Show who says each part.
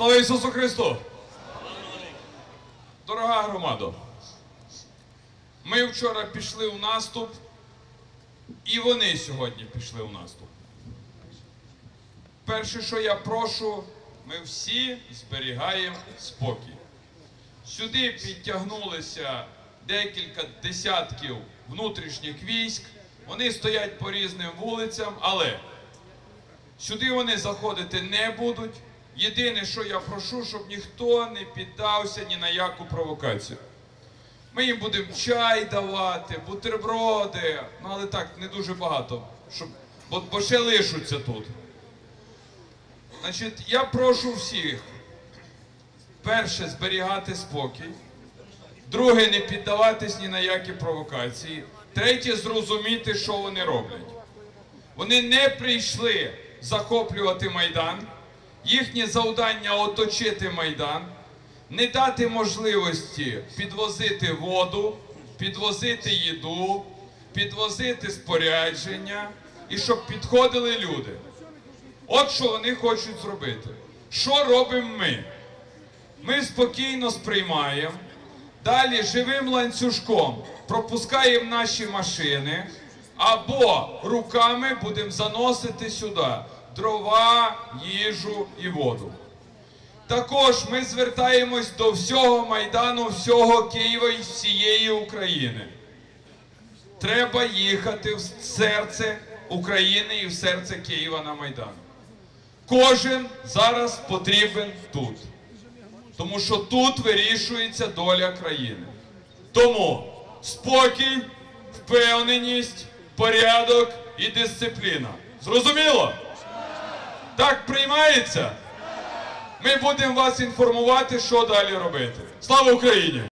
Speaker 1: Слава Ісусу Христу! Дорога громадо, ми вчора пішли в наступ, і вони сьогодні пішли в наступ. Перше, що я прошу, ми всі зберігаємо спокій. Сюди підтягнулися декілька десятків внутрішніх військ. Вони стоять по різним вулицям, але Сюди вони заходити не будуть. Єдине, що я прошу, щоб ніхто не піддався ні на яку провокацію. Ми їм будемо чай давати, бутерброди, ну але так, не дуже багато, щоб, бо, бо ще лишуться тут. Значить, я прошу всіх, перше, зберігати спокій, друге, не піддаватись ні на які провокації, третє, зрозуміти, що вони роблять. Вони не прийшли захоплювати Майдан. Їхнє завдання оточити Майдан, не дати можливості підвозити воду, підвозити їду, підвозити спорядження і щоб підходили люди. От що вони хочуть зробити. Що робимо ми? Ми спокійно сприймаємо, далі живим ланцюжком пропускаємо наші машини або руками будемо заносити сюди дрова, їжу і воду. Також ми звертаємось до всього Майдану, всього Києва і всієї України. Треба їхати в серце України і в серце Києва на Майдан. Кожен зараз потрібен тут. Тому що тут вирішується доля країни. Тому спокій, впевненість, порядок і дисципліна. Зрозуміло? Так приймається? Ми будемо вас інформувати, що далі робити. Слава Україні!